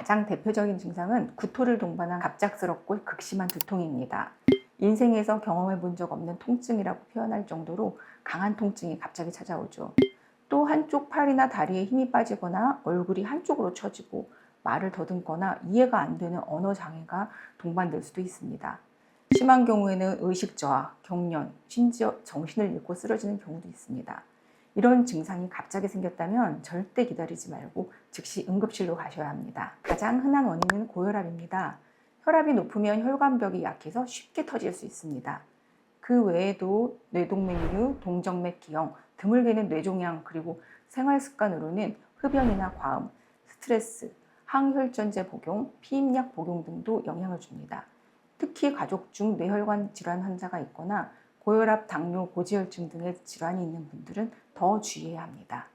가장 대표적인 증상은 구토를 동반한 갑작스럽고 극심한 두통입니다. 인생에서 경험해 본 적 없는 통증이라고 표현할 정도로 강한 통증이 갑자기 찾아오죠. 또 한쪽 팔이나 다리에 힘이 빠지거나 얼굴이 한쪽으로 처지고 말을 더듬거나 이해가 안 되는 언어 장애가 동반될 수도 있습니다. 심한 경우에는 의식 저하, 경련, 심지어 정신을 잃고 쓰러지는 경우도 있습니다. 이런 증상이 갑자기 생겼다면 절대 기다리지 말고 즉시 응급실로 가셔야 합니다. 가장 흔한 원인은 고혈압입니다. 혈압이 높으면 혈관벽이 약해서 쉽게 터질 수 있습니다. 그 외에도 뇌동맥류, 동정맥 기형, 드물게는 뇌종양 그리고 생활 습관으로는 흡연이나 과음, 스트레스, 항혈전제 복용, 피임약 복용 등도 영향을 줍니다. 특히 가족 중 뇌혈관 질환 환자가 있거나 고혈압, 당뇨, 고지혈증 등의 질환이 있는 분들은 더 주의해야 합니다.